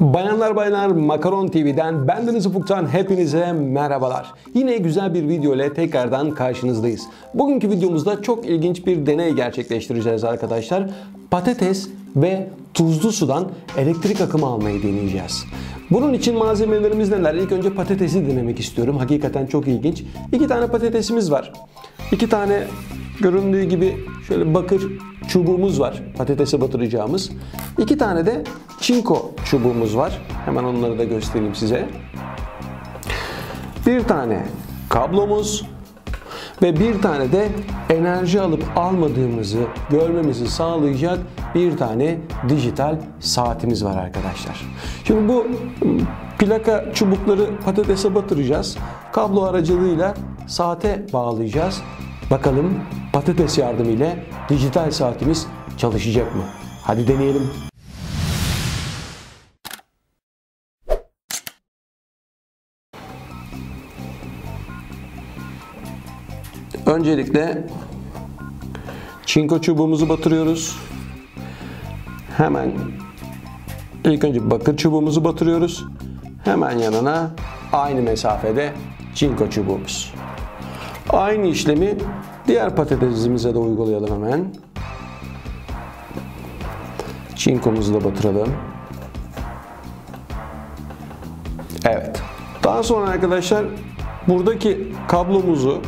Bayanlar baylar Makaron TV'den bendeniz Ufuk'tan hepinize merhabalar. Yine güzel bir video ile tekrardan karşınızdayız. Bugünkü videomuzda çok ilginç bir deney gerçekleştireceğiz arkadaşlar. Patates ve tuzlu sudan elektrik akımı almayı deneyeceğiz. Bunun için malzemelerimiz neler? İlk önce patatesi denemek istiyorum. Hakikaten çok ilginç. İki tane patatesimiz var. İki tane göründüğü gibi şöyle bakır çubuğumuz var. Patatese batıracağımız. İki tane de çinko çubuğumuz var. Hemen onları da göstereyim size. Bir tane kablomuz ve bir tane de enerji alıp almadığımızı görmemizi sağlayacak bir tane dijital saatimiz var arkadaşlar. Şimdi bu plaka çubukları patatese batıracağız. Kablo aracılığıyla saate bağlayacağız. Bakalım patates yardımıyla dijital saatimiz çalışacak mı? Hadi deneyelim. Öncelikle çinko çubuğumuzu batırıyoruz. Hemen ilk önce bakır çubuğumuzu batırıyoruz. Hemen yanına aynı mesafede çinko çubuğumuz. Aynı işlemi diğer patatesimize de uygulayalım hemen. Çinkomuzu da batıralım. Evet. Daha sonra arkadaşlar buradaki kablomuzu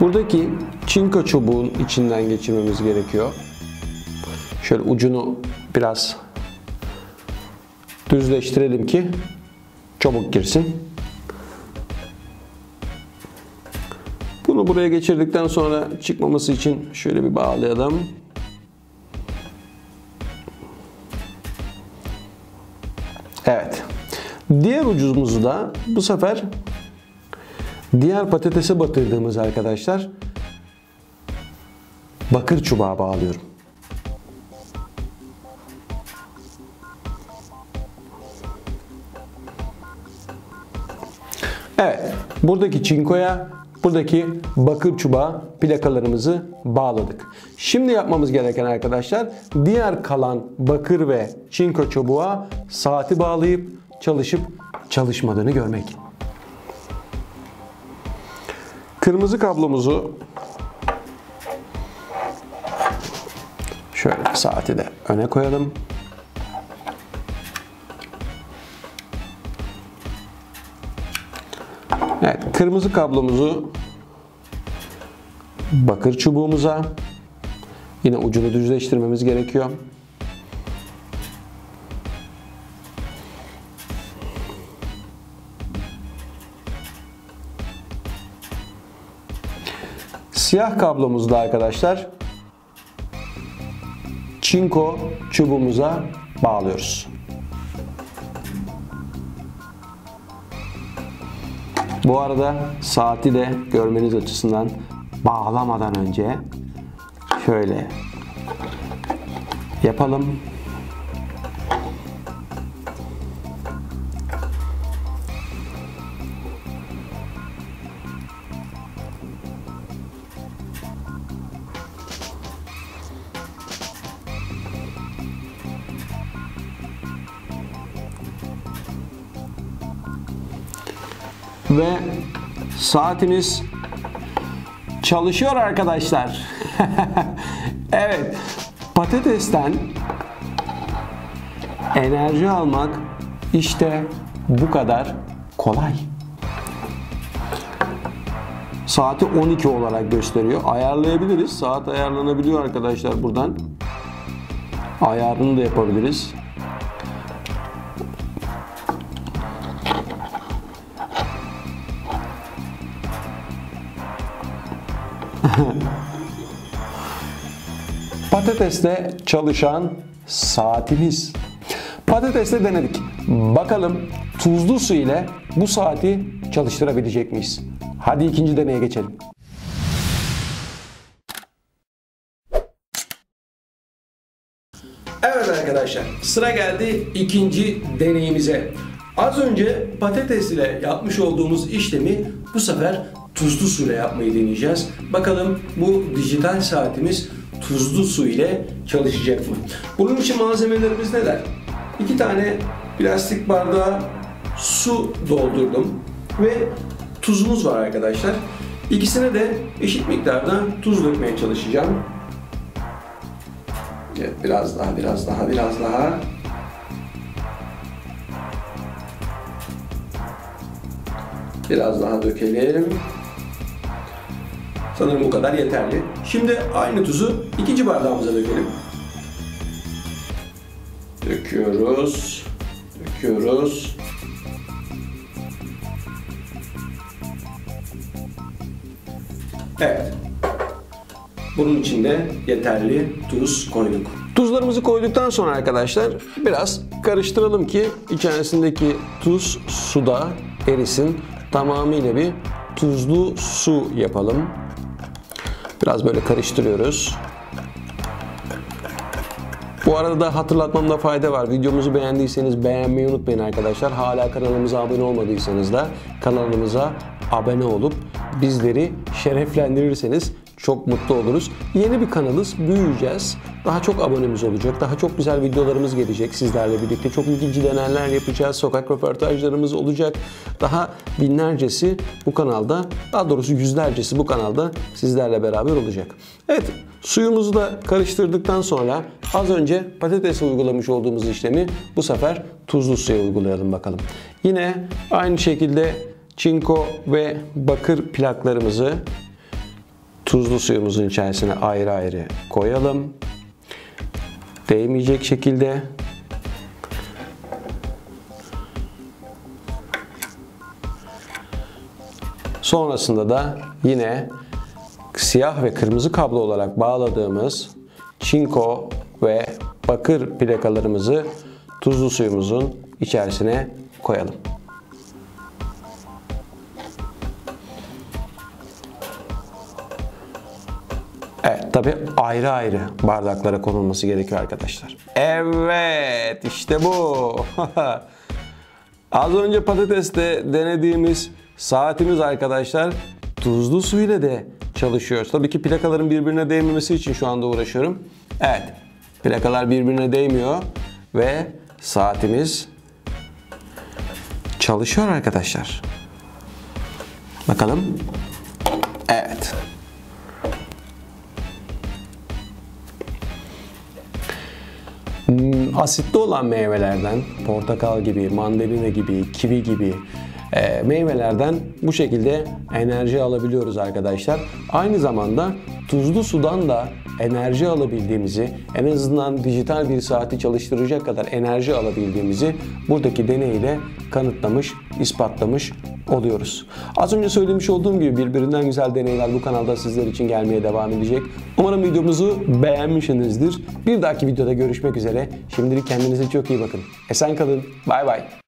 Buradaki çinko çubuğun içinden geçirmemiz gerekiyor. Şöyle ucunu biraz düzleştirelim ki çabuk girsin. Bunu buraya geçirdikten sonra çıkmaması için şöyle bir bağlayalım. Evet. Diğer ucumuzu da bu sefer diğer patatese batırdığımız arkadaşlar bakır çubuğa bağlıyorum. Buradaki çinkoya, buradaki bakır çubuğa plakalarımızı bağladık. Şimdi yapmamız gereken arkadaşlar diğer kalan bakır ve çinko çubuğa saati bağlayıp çalışıp çalışmadığını görmek. Kırmızı kablomuzu şöyle saati de öne koyalım. Evet, kırmızı kablomuzu bakır çubuğumuza yine ucunu düzleştirmemiz gerekiyor. Siyah kablomuzda arkadaşlar çinko çubuğumuza bağlıyoruz. Bu arada saati de görmeniz açısından bağlamadan önce şöyle yapalım. Ve saatimiz çalışıyor arkadaşlar. evet. Patatesten enerji almak işte bu kadar kolay. Saati 12 olarak gösteriyor. Ayarlayabiliriz. Saat ayarlanabiliyor arkadaşlar buradan. Ayarını da yapabiliriz. Patatesle çalışan saatimiz. Patatesle denedik. Bakalım tuzlu su ile bu saati çalıştırabilecek miyiz? Hadi ikinci deneye geçelim. Evet arkadaşlar sıra geldi ikinci deneyimize. Az önce patates ile yapmış olduğumuz işlemi bu sefer tuzlu suyla yapmayı deneyeceğiz. Bakalım bu dijital saatimiz tuzlu su ile çalışacak mı? Bunun için malzemelerimiz neler? İki tane plastik bardağa su doldurdum ve tuzumuz var arkadaşlar. İkisine de eşit miktarda tuz dökmeye çalışacağım. Evet, biraz daha, biraz daha, biraz daha. Biraz daha dökelim. Sanırım bu kadar yeterli. Şimdi aynı tuzu ikinci bardağımıza dökelim. Döküyoruz. Döküyoruz. Evet. Bunun içinde yeterli tuz koyduk. Tuzlarımızı koyduktan sonra arkadaşlar biraz karıştıralım ki içerisindeki tuz suda erisin. Tamamıyla bir tuzlu su yapalım. Biraz böyle karıştırıyoruz. Bu arada da hatırlatmamda fayda var. Videomuzu beğendiyseniz beğenmeyi unutmayın arkadaşlar. Hala kanalımıza abone olmadıysanız da kanalımıza abone olup bizleri şereflendirirseniz çok mutlu oluruz. Yeni bir kanalız, büyüyeceğiz. Daha çok abonemiz olacak, daha çok güzel videolarımız gelecek sizlerle birlikte. Çok ilginç deneler yapacağız, sokak röportajlarımız olacak. Daha binlercesi bu kanalda, daha doğrusu yüzlercesi bu kanalda sizlerle beraber olacak. Evet, suyumuzu da karıştırdıktan sonra az önce patatese uygulamış olduğumuz işlemi bu sefer tuzlu suya uygulayalım bakalım. Yine aynı şekilde çinko ve bakır plaklarımızı tuzlu suyumuzun içerisine ayrı ayrı koyalım. Değmeyecek şekilde Sonrasında da yine siyah ve kırmızı kablo olarak bağladığımız çinko ve bakır plakalarımızı tuzlu suyumuzun içerisine koyalım. Evet tabi ayrı ayrı bardaklara konulması gerekiyor arkadaşlar. Evet işte bu. Az önce patateste denediğimiz saatimiz arkadaşlar tuzlu su ile de çalışıyor. Tabii ki plakaların birbirine değmemesi için şu anda uğraşıyorum. Evet plakalar birbirine değmiyor ve saatimiz çalışıyor arkadaşlar. Bakalım. Evet. Asitli olan meyvelerden, portakal gibi, mandalina gibi, kivi gibi e, meyvelerden bu şekilde enerji alabiliyoruz arkadaşlar. Aynı zamanda tuzlu sudan da enerji alabildiğimizi, en azından dijital bir saati çalıştıracak kadar enerji alabildiğimizi buradaki deneyle kanıtlamış, ispatlamış oluyoruz. Az önce söylemiş olduğum gibi birbirinden güzel deneyler bu kanalda sizler için gelmeye devam edecek. Umarım videomuzu beğenmişsinizdir. Bir dahaki videoda görüşmek üzere. Şimdilik kendinize çok iyi bakın. Esen kalın. Bay bay.